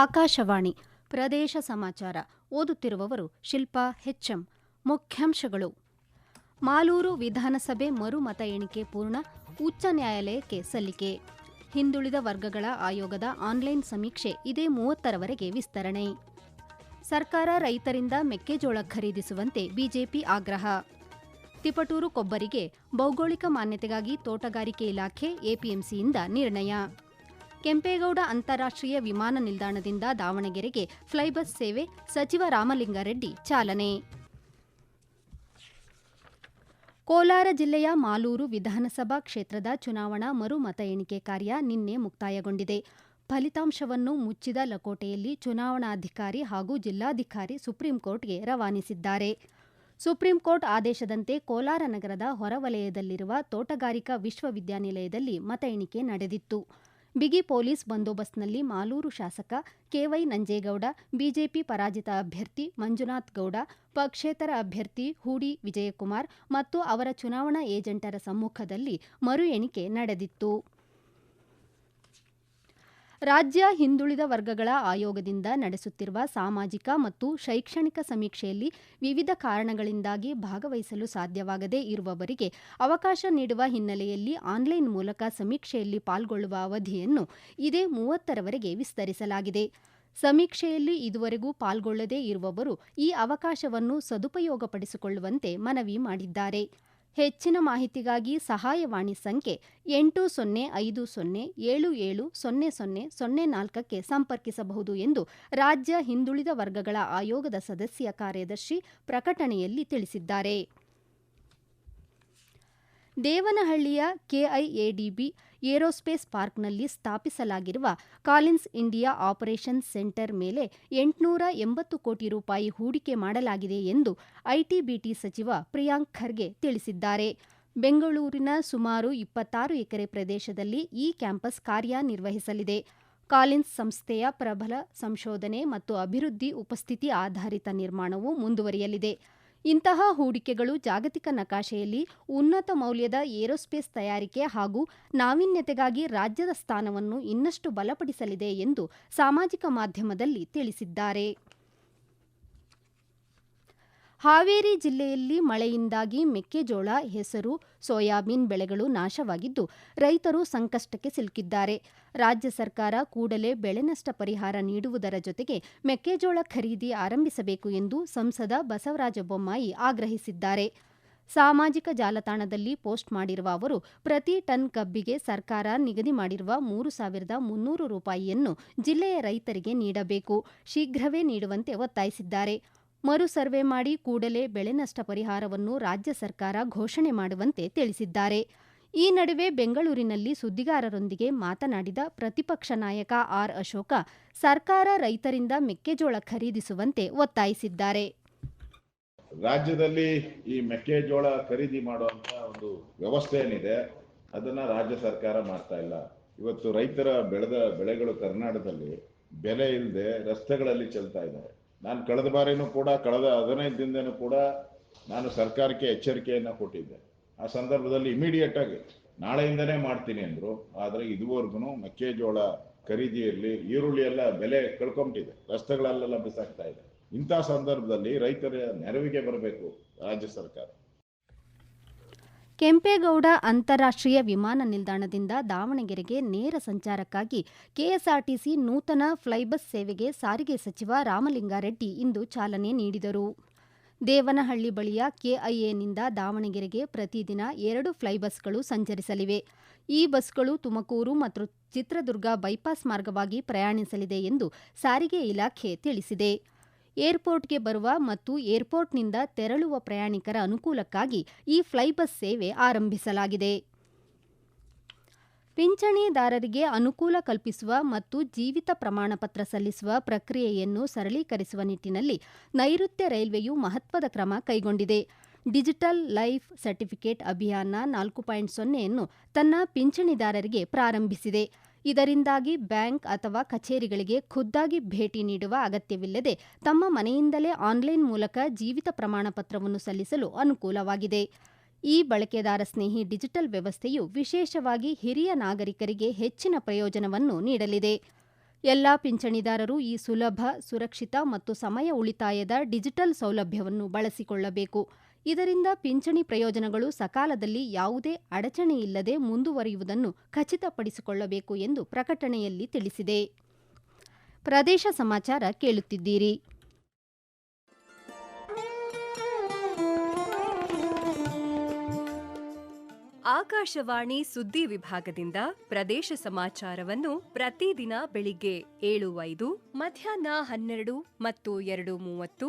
ಆಕಾಶವಾಣಿ ಪ್ರದೇಶ ಸಮಾಚಾರ. ಓದುತ್ತಿರುವವರು ಶಿಲ್ಪಾ ಹೆಚ್ಎಂ ಮುಖ್ಯಾಂಶಗಳು. ಮಾಲೂರು ವಿಧಾನಸಭೆ ಮರು ಮತ ಎಣಿಕೆ ಪೂರ್ಣ, ಉಚ್ಚ ನ್ಯಾಯಾಲಯಕ್ಕೆ ಸಲ್ಲಿಕೆ. ಹಿಂದುಳಿದ ವರ್ಗಗಳ ಆಯೋಗದ ಆನ್ಲೈನ್ ಸಮೀಕ್ಷೆ ಇದೇ ಮೂವತ್ತರವರೆಗೆ ವಿಸ್ತರಣೆ. ಸರ್ಕಾರ ರೈತರಿಂದ ಮೆಕ್ಕೆಜೋಳ ಖರೀದಿಸುವಂತೆ ಬಿಜೆಪಿ ಆಗ್ರಹ. ತಿಪಟೂರು ಕೊಬ್ಬರಿಗೆ ಭೌಗೋಳಿಕ ಮಾನ್ಯತೆಗಾಗಿ ತೋಟಗಾರಿಕೆ ಇಲಾಖೆ ಎಪಿಎಂಸಿಯಿಂದ ನಿರ್ಣಯ. ಕೆಂಪೇಗೌಡ ಅಂತಾರಾಷ್ಟ್ರೀಯ ವಿಮಾನ ನಿಲ್ದಾಣದಿಂದ ದಾವಣಗೆರೆಗೆ ಫ್ಲೈಬಸ್ ಸೇವೆ, ಸಚಿವ ರಾಮಲಿಂಗಾರೆಡ್ಡಿ ಚಾಲನೆ. ಕೋಲಾರ ಜಿಲ್ಲೆಯ ಮಾಲೂರು ವಿಧಾನಸಭಾ ಕ್ಷೇತ್ರದ ಚುನಾವಣಾ ಮರು ಮತ ಎಣಿಕೆ ಕಾರ್ಯ ನಿನ್ನೆ ಮುಕ್ತಾಯಗೊಂಡಿದೆ. ಫಲಿತಾಂಶವನ್ನು ಮುಚ್ಚಿದ ಲಕೋಟೆಯಲ್ಲಿ ಚುನಾವಣಾಧಿಕಾರಿ ಹಾಗೂ ಜಿಲ್ಲಾಧಿಕಾರಿ ಸುಪ್ರೀಂಕೋರ್ಟ್ಗೆ ರವಾನಿಸಿದ್ದಾರೆ. ಸುಪ್ರೀಂಕೋರ್ಟ್ ಆದೇಶದಂತೆ ಕೋಲಾರ ನಗರದ ಹೊರವಲಯದಲ್ಲಿರುವ ತೋಟಗಾರಿಕಾ ವಿಶ್ವವಿದ್ಯಾನಿಲಯದಲ್ಲಿ ಮತ ಎಣಿಕೆ ನಡೆದಿತ್ತು. ಬಿಗಿ ಪೊಲೀಸ್ ಬಂದೋಬಸ್ತ್ನಲ್ಲಿ ಮಾಲೂರು ಶಾಸಕ ಕೆವೈ ನಂಜೇಗೌಡ, ಬಿಜೆಪಿ ಪರಾಜಿತ ಅಭ್ಯರ್ಥಿ ಮಂಜುನಾಥ್ ಗೌಡ, ಪಕ್ಷೇತರ ಅಭ್ಯರ್ಥಿ ಹೂಡಿ ವಿಜಯಕುಮಾರ್ ಮತ್ತು ಅವರ ಚುನಾವಣಾ ಏಜೆಂಟರ ಸಮ್ಮುಖದಲ್ಲಿ ಮರು ಎಣಿಕೆ ನಡೆದಿತ್ತು. ರಾಜ್ಯ ಹಿಂದುಳಿದ ವರ್ಗಗಳ ಆಯೋಗದಿಂದ ನಡೆಸುತ್ತಿರುವ ಸಾಮಾಜಿಕ ಮತ್ತು ಶೈಕ್ಷಣಿಕ ಸಮೀಕ್ಷೆಯಲ್ಲಿ ವಿವಿಧ ಕಾರಣಗಳಿಂದಾಗಿ ಭಾಗವಹಿಸಲು ಸಾಧ್ಯವಾಗದೇ ಇರುವವರಿಗೆ ಅವಕಾಶ ನೀಡುವ ಹಿನ್ನೆಲೆಯಲ್ಲಿ ಆನ್ಲೈನ್ ಮೂಲಕ ಸಮೀಕ್ಷೆಯಲ್ಲಿ ಪಾಲ್ಗೊಳ್ಳುವ ಅವಧಿಯನ್ನು ಇದೇ ಮೂವತ್ತರವರೆಗೆ ವಿಸ್ತರಿಸಲಾಗಿದೆ. ಸಮೀಕ್ಷೆಯಲ್ಲಿ ಇದುವರೆಗೂ ಪಾಲ್ಗೊಳ್ಳದೇ ಇರುವವರು ಈ ಅವಕಾಶವನ್ನು ಸದುಪಯೋಗಪಡಿಸಿಕೊಳ್ಳುವಂತೆ ಮನವಿ ಮಾಡಿದ್ದಾರೆ. ಹೆಚ್ಚಿನ ಮಾಹಿತಿಗಾಗಿ ಸಹಾಯವಾಣಿ ಸಂಖ್ಯೆ ಎಂಟು ಸೊನ್ನೆ ಐದು ಸೊನ್ನೆ ಏಳು ಏಳು ಸೊನ್ನೆ ಸೊನ್ನೆ ಸೊನ್ನೆ ನಾಲ್ಕಕ್ಕೆ ಸಂಪರ್ಕಿಸಬಹುದು ಎಂದು ರಾಜ್ಯ ಹಿಂದುಳಿದ ವರ್ಗಗಳ ಆಯೋಗದ ಸದಸ್ಯ ಕಾರ್ಯದರ್ಶಿ ಪ್ರಕಟಣೆಯಲ್ಲಿ ತಿಳಿಸಿದ್ದಾರೆ. ದೇವನಹಳ್ಳಿಯ ಕೆಐಎಡಿಬಿ ಏರೋಸ್ಪೇಸ್ ಪಾರ್ಕ್ನಲ್ಲಿ ಸ್ಥಾಪಿಸಲಾಗಿರುವ ಕಾಲಿನ್ಸ್ ಇಂಡಿಯಾ ಆಪರೇಷನ್ ಸೆಂಟರ್ ಮೇಲೆ ಎಂಟುನೂರ ಎಂಬತ್ತು ಕೋಟಿ ರೂಪಾಯಿ ಹೂಡಿಕೆ ಮಾಡಲಾಗಿದೆ ಎಂದು ಐಟಿಬಿಟಿ ಸಚಿವ ಪ್ರಿಯಾಂಕ್ ಖರ್ಗೆ ತಿಳಿಸಿದ್ದಾರೆ. ಬೆಂಗಳೂರಿನ ಸುಮಾರು ಇಪ್ಪತ್ತಾರು ಎಕರೆ ಪ್ರದೇಶದಲ್ಲಿ ಈ ಕ್ಯಾಂಪಸ್ ಕಾರ್ಯನಿರ್ವಹಿಸಲಿದೆ. ಕಾಲಿನ್ಸ್ ಸಂಸ್ಥೆಯ ಪ್ರಬಲ ಸಂಶೋಧನೆ ಮತ್ತು ಅಭಿವೃದ್ಧಿ ಉಪಸ್ಥಿತಿ ಆಧಾರಿತ ನಿರ್ಮಾಣವು ಮುಂದುವರಿಯಲಿದೆ. ಇಂತಹ ಹೂಡಿಕೆಗಳು ಜಾಗತಿಕ ನಕಾಶೆಯಲ್ಲಿ ಉನ್ನತ ಮೌಲ್ಯದ ಏರೋಸ್ಪೇಸ್ ತಯಾರಿಕೆ ಹಾಗೂ ನಾವೀನ್ಯತೆಗಾಗಿ ರಾಜ್ಯದ ಸ್ಥಾನವನ್ನು ಇನ್ನಷ್ಟು ಬಲಪಡಿಸಲಿದೆ ಎಂದು ಸಾಮಾಜಿಕ ಮಾಧ್ಯಮದಲ್ಲಿ ತಿಳಿಸಿದ್ದಾರೆ. ಹಾವೇರಿ ಜಿಲ್ಲೆಯಲ್ಲಿ ಮಳೆಯಿಂದಾಗಿ ಮೆಕ್ಕೆಜೋಳ, ಹೆಸರು, ಸೋಯಾಬೀನ್ ಬೆಳೆಗಳು ನಾಶವಾಗಿದ್ದು, ರೈತರು ಸಂಕಷ್ಟಕ್ಕೆ ಸಿಲುಕಿದ್ದಾರೆ. ರಾಜ್ಯ ಸರ್ಕಾರ ಕೂಡಲೇ ಬೆಳೆ ನಷ್ಟ ಪರಿಹಾರ ನೀಡುವುದರ ಜೊತೆಗೆ ಮೆಕ್ಕೆಜೋಳ ಖರೀದಿ ಆರಂಭಿಸಬೇಕು ಎಂದು ಸಂಸದ ಬಸವರಾಜ ಬೊಮ್ಮಾಯಿ ಆಗ್ರಹಿಸಿದ್ದಾರೆ. ಸಾಮಾಜಿಕ ಜಾಲತಾಣದಲ್ಲಿ ಪೋಸ್ಟ್ ಮಾಡಿರುವ ಅವರು, ಪ್ರತಿ ಟನ್ ಕಬ್ಬಿಗೆ ಸರ್ಕಾರ ನಿಗದಿ ಮಾಡಿರುವ ಮೂರು ಸಾವಿರದ ಮುನ್ನೂರು ರೂಪಾಯಿಯನ್ನು ಜಿಲ್ಲೆಯ ರೈತರಿಗೆ ನೀಡಬೇಕು. ಶೀಘ್ರವೇ ನೀಡುವಂತೆ ಒತ್ತಾಯಿಸಿದ್ದಾರೆ. ಮರು ಸರ್ವೆ ಮಾಡಿ ಕೂಡಲೇ ಬೆಳೆ ನಷ್ಟ ಪರಿಹಾರವನ್ನು ರಾಜ್ಯ ಸರ್ಕಾರ ಘೋಷಣೆ ಮಾಡುವಂತೆ ತಿಳಿಸಿದ್ದಾರೆ. ಈ ನಡುವೆ ಬೆಂಗಳೂರಿನಲ್ಲಿ ಸುದ್ದಿಗಾರರೊಂದಿಗೆ ಮಾತನಾಡಿದ ಪ್ರತಿಪಕ್ಷ ನಾಯಕ ಆರ್ ಅಶೋಕ, ಸರ್ಕಾರ ರೈತರಿಂದ ಮೆಕ್ಕೆಜೋಳ ಖರೀದಿಸುವಂತೆ ಒತ್ತಾಯಿಸಿದ್ದಾರೆ. ರಾಜ್ಯದಲ್ಲಿ ಈ ಮೆಕ್ಕೆಜೋಳ ಖರೀದಿ ಮಾಡುವಂತ ಒಂದು ವ್ಯವಸ್ಥೆ ಏನಿದೆ, ಅದನ್ನ ರಾಜ್ಯ ಸರ್ಕಾರ ಮಾಡ್ತಾ ಇಲ್ಲ. ಇವತ್ತು ರೈತರ ಬೆಳೆದ ಬೆಳೆಗಳು ಕರ್ನಾಟಕದಲ್ಲಿ ಬೆಲೆ ಇಲ್ಲದೆ ರಸ್ತೆಗಳಲ್ಲಿ ಚೆಲ್ತಾ ಇದ್ದಾರೆ ನಾನು ಕಳೆದ ಬಾರಿನೂ ಕೂಡ, ಕಳೆದ ಹದಿನೈದು ದಿನದೂ ಕೂಡ ನಾನು ಸರ್ಕಾರಕ್ಕೆ ಎಚ್ಚರಿಕೆಯನ್ನು ಕೊಟ್ಟಿದ್ದೆ. ಆ ಸಂದರ್ಭದಲ್ಲಿ ಇಮಿಡಿಯೇಟ್ ಆಗಿ ನಾಳೆಯಿಂದನೇ ಮಾಡ್ತೀನಿ ಅಂದ್ರು. ಆದರೆ ಇದುವರೆಗೂ ಮೆಕ್ಕೆಜೋಳ ಖರೀದಿಯಲ್ಲಿ ಈರುಳ್ಳಿ ಎಲ್ಲ ಬೆಲೆ ಕಳ್ಕೊಂಬಿಟ್ಟಿದೆ. ರಸ್ತೆಗಳಲ್ಲೆಲ್ಲ ಬಿಸಾಕ್ತಾ ಇದೆ. ಇಂಥ ಸಂದರ್ಭದಲ್ಲಿ ರೈತರ ನೆರವಿಗೆ ಬರಬೇಕು ರಾಜ್ಯ ಸರ್ಕಾರ. ಕೆಂಪೇಗೌಡ ಅಂತಾರಾಷ್ಟ್ರೀಯ ವಿಮಾನ ನಿಲ್ದಾಣದಿಂದ ದಾವಣಗೆರೆಗೆ ನೇರ ಸಂಚಾರಕ್ಕಾಗಿ ಕೆಎಸ್ಆರ್ಟಿಸಿ ನೂತನ ಫ್ಲೈಬಸ್ ಸೇವೆಗೆ ಸಾರಿಗೆ ಸಚಿವ ರಾಮಲಿಂಗಾರೆಡ್ಡಿ ಇಂದು ಚಾಲನೆ ನೀಡಿದರು. ದೇವನಹಳ್ಳಿ ಬಳಿಯ ಕೆಐಎನಿಂದ ದಾವಣಗೆರೆಗೆ ಪ್ರತಿದಿನ ಎರಡು ಫ್ಲೈಬಸ್ಗಳು ಸಂಚರಿಸಲಿವೆ. ಈ ಬಸ್ಗಳು ತುಮಕೂರು ಮತ್ತು ಚಿತ್ರದುರ್ಗ ಬೈಪಾಸ್ ಮಾರ್ಗವಾಗಿ ಪ್ರಯಾಣಿಸಲಿದೆ ಎಂದು ಸಾರಿಗೆ ಇಲಾಖೆ ತಿಳಿಸಿದೆ. ಏರ್ಪೋರ್ಟ್ಗೆ ಬರುವ ಮತ್ತು ಏರ್ಪೋರ್ಟ್ನಿಂದ ತೆರಳುವ ಪ್ರಯಾಣಿಕರ ಅನುಕೂಲಕ್ಕಾಗಿ ಈ ಫ್ಲೈಬಸ್ ಸೇವೆ ಆರಂಭಿಸಲಾಗಿದೆ. ಪಿಂಚಣಿದಾರರಿಗೆ ಅನುಕೂಲ ಕಲ್ಪಿಸುವ ಮತ್ತು ಜೀವಿತ ಪ್ರಮಾಣಪತ್ರ ಸಲ್ಲಿಸುವ ಪ್ರಕ್ರಿಯೆಯನ್ನು ಸರಳೀಕರಿಸುವ ನಿಟ್ಟಿನಲ್ಲಿ ನೈಋತ್ಯ ರೈಲ್ವೆಯು ಮಹತ್ವದ ಕ್ರಮ ಕೈಗೊಂಡಿದೆ. ಡಿಜಿಟಲ್ ಲೈಫ್ ಸರ್ಟಿಫಿಕೇಟ್ ಅಭಿಯಾನ ನಾಲ್ಕು ಪಾಯಿಂಟ್ ಸೊನ್ನೆಯನ್ನು ತನ್ನ ಪಿಂಚಣಿದಾರರಿಗೆ ಪ್ರಾರಂಭಿಸಿದೆ. ಇದರಿಂದಾಗಿ ಬ್ಯಾಂಕ್ ಅಥವಾ ಕಚೇರಿಗಳಿಗೆ ಖುದ್ದಾಗಿ ಭೇಟಿ ನೀಡುವ ಅಗತ್ಯವಿಲ್ಲದೆ ತಮ್ಮ ಮನೆಯಿಂದಲೇ ಆನ್ಲೈನ್ ಮೂಲಕ ಜೀವಿತ ಪ್ರಮಾಣಪತ್ರವನ್ನು ಸಲ್ಲಿಸಲು ಅನುಕೂಲವಾಗಿದೆ. ಈ ಬಳಕೆದಾರ ಸ್ನೇಹಿ ಡಿಜಿಟಲ್ ವ್ಯವಸ್ಥೆಯು ವಿಶೇಷವಾಗಿ ಹಿರಿಯ ನಾಗರಿಕರಿಗೆ ಹೆಚ್ಚಿನ ಪ್ರಯೋಜನವನ್ನು ನೀಡಲಿದೆ. ಎಲ್ಲಾ ಪಿಂಚಣಿದಾರರು ಈ ಸುಲಭ, ಸುರಕ್ಷಿತ ಮತ್ತು ಸಮಯ ಉಳಿತಾಯದ ಡಿಜಿಟಲ್ ಸೌಲಭ್ಯವನ್ನು ಬಳಸಿಕೊಳ್ಳಬೇಕು. ಇದರಿಂದ ಪಿಂಚಣಿ ಪ್ರಯೋಜನಗಳು ಸಕಾಲದಲ್ಲಿ ಯಾವುದೇ ಅಡಚಣೆಯಿಲ್ಲದೆ ಮುಂದುವರಿಯುವುದನ್ನು ಖಚಿತಪಡಿಸಿಕೊಳ್ಳಬೇಕು ಎಂದು ಪ್ರಕಟಣೆಯಲ್ಲಿ ತಿಳಿಸಿದೆ. ಪ್ರದೇಶ ಸಮಾಚಾರ ಕೇಳುತ್ತಿದ್ದೀರಿ. ಆಕಾಶವಾಣಿ ಸುದ್ದಿ ವಿಭಾಗದಿಂದ ಪ್ರದೇಶ ಸಮಾಚಾರವನ್ನು ಪ್ರತಿದಿನ ಬೆಳಿಗ್ಗೆ ಏಳು ಐದು ಮಧ್ಯಾಹ್ನ ಹನ್ನೆರಡು ಮತ್ತು ಎರಡು ಮೂವತ್ತು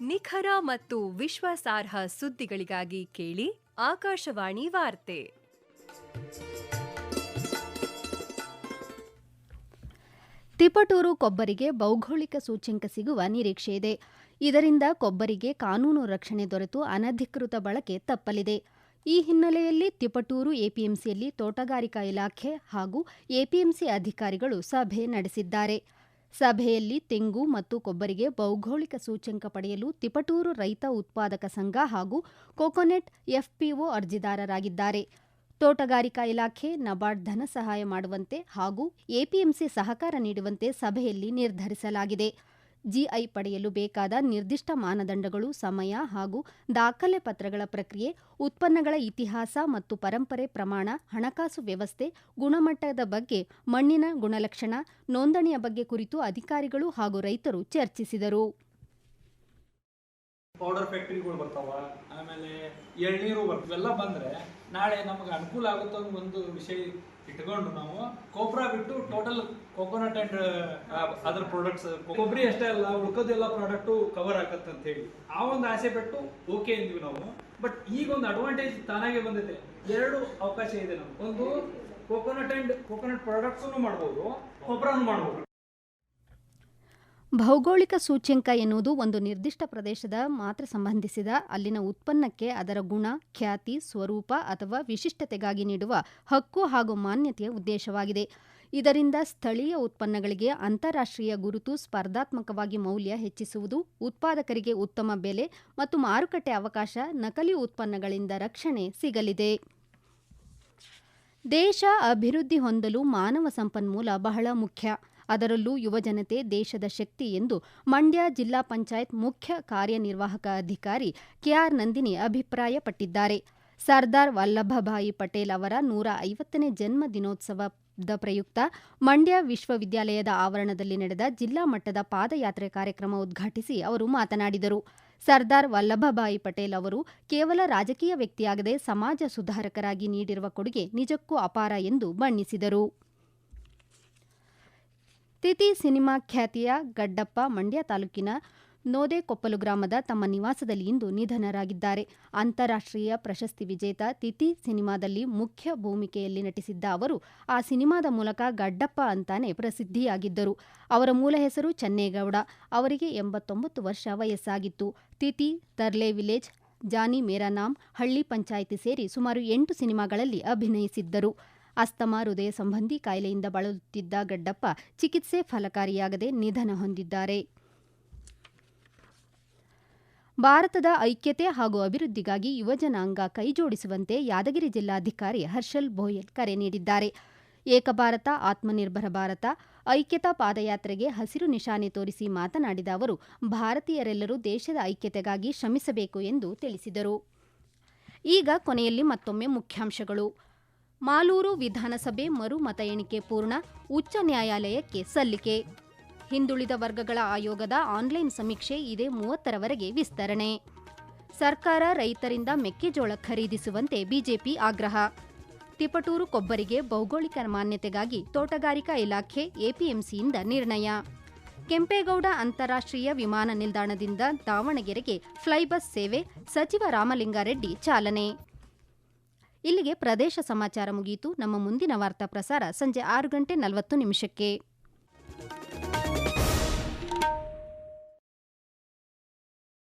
ನಿಖರ ಮತ್ತು ವಿಶ್ವಾಸಾರ್ಹ ಸುದ್ದಿಗಳಿಗಾಗಿ ಕೇಳಿ ಆಕಾಶವಾಣಿ ವಾರ್ತೆ. ತಿಪಟೂರು ಕೊಬ್ಬರಿಗೆ ಭೌಗೋಳಿಕ ಸೂಚ್ಯಂಕ ಸಿಗುವ ನಿರೀಕ್ಷೆಯಿದೆ ಇದರಿಂದ ಕೊಬ್ಬರಿಗೆ ಕಾನೂನು ರಕ್ಷಣೆ ದೊರೆತು ಅನಧಿಕೃತ ಬಳಕೆ ತಪ್ಪಲಿದೆ. ಈ ಹಿನ್ನೆಲೆಯಲ್ಲಿ ತಿಪಟೂರು ಎಪಿಎಂಸಿಯಲ್ಲಿ ತೋಟಗಾರಿಕಾ ಇಲಾಖೆ ಹಾಗೂ ಎಪಿಎಂಸಿ ಅಧಿಕಾರಿಗಳು ಸಭೆ ನಡೆಸಿದ್ದಾರೆ. ಸಭೆಯಲ್ಲಿ ತೆಂಗು ಮತ್ತು ಕೊಬ್ಬರಿಗೆ ಭೌಗೋಳಿಕ ಸೂಚ್ಯಂಕ ಪಡೆಯಲು ತಿಪಟೂರು ರೈತ ಉತ್ಪಾದಕ ಸಂಘ ಹಾಗೂ ಕೊಕೊನೆಟ್ ಎಫ್ಪಿಒ ಅರ್ಜಿದಾರರಾಗಿದ್ದಾರೆ. ತೋಟಗಾರಿಕಾ ಇಲಾಖೆ, ನಬಾರ್ಡ್ ಧನ ಸಹಾಯ ಮಾಡುವಂತೆ ಹಾಗೂ ಎಪಿಎಂಸಿ ಸಹಕಾರ ನೀಡುವಂತೆ ಸಭೆಯಲ್ಲಿ ನಿರ್ಧರಿಸಲಾಗಿದೆ. ಜಿಐ ಪಡೆಯಲು ಬೇಕಾದ ನಿರ್ದಿಷ್ಟ ಮಾನದಂಡಗಳು, ಸಮಯ ಹಾಗೂ ದಾಖಲೆ ಪತ್ರಗಳ ಪ್ರಕ್ರಿಯೆ, ಉತ್ಪನ್ನಗಳ ಇತಿಹಾಸ ಮತ್ತು ಪರಂಪರೆ ಪ್ರಮಾಣ, ಹಣಕಾಸು ವ್ಯವಸ್ಥೆ, ಗುಣಮಟ್ಟದ ಬಗ್ಗೆ ಮಣ್ಣಿನ ಗುಣಲಕ್ಷಣ, ನೋಂದಣಿಯ ಬಗ್ಗೆ ಕುರಿತು ಅಧಿಕಾರಿಗಳು ಹಾಗೂ ರೈತರು ಚರ್ಚಿಸಿದರು. ಪೌಡರ್ ಫ್ಯಾಕ್ಟ್ರಿಗಳು ಬರ್ತಾವ, ಆಮೇಲೆ ಎಳ್ನೀರು ಬರ್ತಾವ, ಇವೆಲ್ಲ ಬಂದ್ರೆ ನಾಳೆ ನಮ್ಗೆ ಅನುಕೂಲ ಆಗುತ್ತೆ ಒಂದು ವಿಷಯ ಇಟ್ಕೊಂಡು ನಾವು ಕೋಪ್ರಾ ಬಿಟ್ಟು ಟೋಟಲ್ ಕೋಕೋನಟ್ ಅಂಡ್ ಅದರ ಪ್ರಾಡಕ್ಟ್ಸ್ ಕೊಬ್ಬರಿ ಅಷ್ಟೇ ಅಲ್ಲ ಉಳ್ಕೋದೆಲ್ಲ ಪ್ರಾಡಕ್ಟು ಕವರ್ ಆಗತ್ತೆ ಅಂತ ಹೇಳಿ. ಆ ಒಂದು ಆಸೆ ಬಿಟ್ಟು ಓಕೆ ಅಂದ್ವಿ ನಾವು. ಬಟ್ ಈಗ ಒಂದು ಅಡ್ವಾಂಟೇಜ್ ತಾನಾಗೆ ಬಂದಿದೆ ಎರಡು ಅವಕಾಶ ಇದೆ ನಮ್ಗೆ. ಒಂದು ಕೋಕೋನಟ್ ಅಂಡ್ ಕೋಕೋನಟ್ ಪ್ರಾಡಕ್ಟ್ಸ್ ಮಾಡ್ಬೋದು ಕೊಬ್ಬರನು ಮಾಡ್ಬೋದು. ಭೌಗೋಳಿಕ ಸೂಚ್ಯಂಕ ಎನ್ನುವುದು ಒಂದು ನಿರ್ದಿಷ್ಟ ಪ್ರದೇಶದ ಮಾತ್ರ ಸಂಬಂಧಿಸಿದ ಅಲ್ಲಿನ ಉತ್ಪನ್ನಕ್ಕೆ ಅದರ ಗುಣ, ಖ್ಯಾತಿ, ಸ್ವರೂಪ ಅಥವಾ ವಿಶಿಷ್ಟತೆಗಾಗಿ ನೀಡುವ ಹಕ್ಕು ಹಾಗೂ ಮಾನ್ಯತೆಯ ಉದ್ದೇಶವಾಗಿದೆ. ಇದರಿಂದ ಸ್ಥಳೀಯ ಉತ್ಪನ್ನಗಳಿಗೆ ಅಂತಾರಾಷ್ಟ್ರೀಯ ಗುರುತು ಸ್ಪರ್ಧಾತ್ಮಕವಾಗಿ ಮೌಲ್ಯ ಹೆಚ್ಚಿಸುವುದು, ಉತ್ಪಾದಕರಿಗೆ ಉತ್ತಮ ಬೆಲೆ ಮತ್ತು ಮಾರುಕಟ್ಟೆ ಅವಕಾಶ ನಕಲಿ ಉತ್ಪನ್ನಗಳಿಂದ ರಕ್ಷಣೆ ಸಿಗಲಿದೆ. ದೇಶ ಅಭಿವೃದ್ಧಿ ಹೊಂದಲು ಮಾನವ ಸಂಪನ್ಮೂಲ ಬಹಳ ಮುಖ್ಯ. ಅದರಲ್ಲೂ ಯುವಜನತೆ ದೇಶದ ಶಕ್ತಿ ಎಂದು ಮಂಡ್ಯ ಜಿಲ್ಲಾ ಪಂಚಾಯತ್ ಮುಖ್ಯ ಕಾರ್ಯನಿರ್ವಾಹಕ ಅಧಿಕಾರಿ ಕೆಆರ್ ನಂದಿನಿ ಅಭಿಪ್ರಾಯಪಟ್ಟಿದ್ದಾರೆ. ಸರ್ದಾರ್ ವಲ್ಲಭಭಾಯಿ ಪಟೇಲ್ ಅವರ ನೂರ ಐವತ್ತನೇ ಜನ್ಮ ದಿನೋತ್ಸವದ ಪ್ರಯುಕ್ತ ಮಂಡ್ಯ ವಿಶ್ವವಿದ್ಯಾಲಯದ ಆವರಣದಲ್ಲಿ ನಡೆದ ಜಿಲ್ಲಾ ಮಟ್ಟದ ಪಾದಯಾತ್ರೆ ಕಾರ್ಯಕ್ರಮ ಉದ್ಘಾಟಿಸಿ ಅವರು ಮಾತನಾಡಿದರು. ಸರ್ದಾರ್ ವಲ್ಲಭಭಾಯಿ ಪಟೇಲ್ ಅವರು ಕೇವಲ ರಾಜಕೀಯ ವ್ಯಕ್ತಿಯಾಗದೆ ಸಮಾಜ ಸುಧಾರಕರಾಗಿ ನೀಡಿರುವ ಕೊಡುಗೆ ನಿಜಕ್ಕೂ ಅಪಾರ ಎಂದು ಬಣ್ಣಿಸಿದರು. ತಿಥಿ ಸಿನಿಮಾ ಖ್ಯಾತಿಯ ಗಡ್ಡಪ್ಪ ಮಂಡ್ಯ ತಾಲೂಕಿನ ನೋದೆಕೊಪ್ಪಲು ಗ್ರಾಮದ ತಮ್ಮ ನಿವಾಸದಲ್ಲಿ ಇಂದು ನಿಧನರಾಗಿದ್ದಾರೆ. ಅಂತಾರಾಷ್ಟ್ರೀಯ ಪ್ರಶಸ್ತಿ ವಿಜೇತ ತಿಥಿ ಸಿನಿಮಾದಲ್ಲಿ ಮುಖ್ಯ ಭೂಮಿಕೆಯಲ್ಲಿ ನಟಿಸಿದ್ದ ಅವರು, ಆ ಸಿನಿಮಾದ ಮೂಲಕ ಗಡ್ಡಪ್ಪ ಅಂತಾನೆ ಪ್ರಸಿದ್ಧಿಯಾಗಿದ್ದರು. ಅವರ ಮೂಲ ಹೆಸರು ಚನ್ನೇಗೌಡ, ಅವರಿಗೆ ಎಂಬತ್ತೊಂಬತ್ತು ವರ್ಷ ವಯಸ್ಸಾಗಿತ್ತು. ತಿಥಿ, ತರ್ಲೆ ವಿಲೇಜ್, ಜಾನಿ ಮೇರಾ ನಾಮ್, ಹಳ್ಳಿ ಪಂಚಾಯಿತಿ ಸೇರಿ ಸುಮಾರು ಎಂಟು ಸಿನಿಮಾಗಳಲ್ಲಿ ಅಭಿನಯಿಸಿದ್ದರು. ಅಸ್ತಮಾ ಹೃದಯ ಸಂಬಂಧಿ ಕಾಯಿಲೆಯಿಂದ ಬಳಲುತ್ತಿದ್ದ ಗಡ್ಡಪ್ಪ ಚಿಕಿತ್ಸೆ ಫಲಕಾರಿಯಾಗದೆ ನಿಧನ ಹೊಂದಿದ್ದಾರೆ. ಭಾರತದ ಐಕ್ಯತೆ ಹಾಗೂ ಅಭಿವೃದ್ಧಿಗಾಗಿ ಯುವಜನಾಂಗ ಕೈಜೋಡಿಸುವಂತೆ ಯಾದಗಿರಿ ಜಿಲ್ಲಾಧಿಕಾರಿ ಹರ್ಷಲ್ ಬೋಯಲ್ ಕರೆ ನೀಡಿದ್ದಾರೆ. ಏಕಭಾರತ, ಆತ್ಮನಿರ್ಭರ ಭಾರತ, ಐಕ್ಯತಾ ಪಾದಯಾತ್ರೆಗೆ ಹಸಿರು ನಿಶಾನೆ ತೋರಿಸಿ ಮಾತನಾಡಿದ ಅವರು, ಭಾರತೀಯರೆಲ್ಲರೂ ದೇಶದ ಐಕ್ಯತೆಗಾಗಿ ಶ್ರಮಿಸಬೇಕು ಎಂದು ತಿಳಿಸಿದರು. ಈಗ ಕೊನೆಯಲ್ಲಿ ಮತ್ತೊಮ್ಮೆ ಮುಖ್ಯಾಂಶಗಳು. ಮಾಲೂರು ವಿಧಾನಸಭೆ ಮರು ಮತ ಎಣಿಕೆ ಪೂರ್ಣ, ಉಚ್ಚ ನ್ಯಾಯಾಲಯಕ್ಕೆ ಸಲ್ಲಿಕೆ. ಹಿಂದುಳಿದ ವರ್ಗಗಳ ಆಯೋಗದ ಆನ್ಲೈನ್ ಸಮೀಕ್ಷೆ ಇದೇ ಮೂವತ್ತರವರೆಗೆ ವಿಸ್ತರಣೆ. ಸರ್ಕಾರ ರೈತರಿಂದ ಮೆಕ್ಕೆಜೋಳ ಖರೀದಿಸುವಂತೆ ಬಿಜೆಪಿ ಆಗ್ರಹ. ತಿಪಟೂರು ಕೊಬ್ಬರಿಗೆ ಭೌಗೋಳಿಕ ಮಾನ್ಯತೆಗಾಗಿ ತೋಟಗಾರಿಕಾ ಇಲಾಖೆ ಎಪಿಎಂಸಿಯಿಂದ ನಿರ್ಣಯ. ಕೆಂಪೇಗೌಡ ಅಂತಾರಾಷ್ಟ್ರೀಯ ವಿಮಾನ ನಿಲ್ದಾಣದಿಂದ ದಾವಣಗೆರೆಗೆ ಫ್ಲೈಬಸ್ ಸೇವೆ, ಸಚಿವ ರಾಮಲಿಂಗಾರೆಡ್ಡಿ ಚಾಲನೆ. ಇಲ್ಲಿಗೆ ಪ್ರದೇಶ ಸಮಾಚಾರ ಮುಗಿಯಿತು. ನಮ್ಮ ಮುಂದಿನ ವಾರ್ತಾ ಪ್ರಸಾರ ಸಂಜೆ ಆರು ಗಂಟೆ ನಲವತ್ತು ನಿಮಿಷಕ್ಕೆ.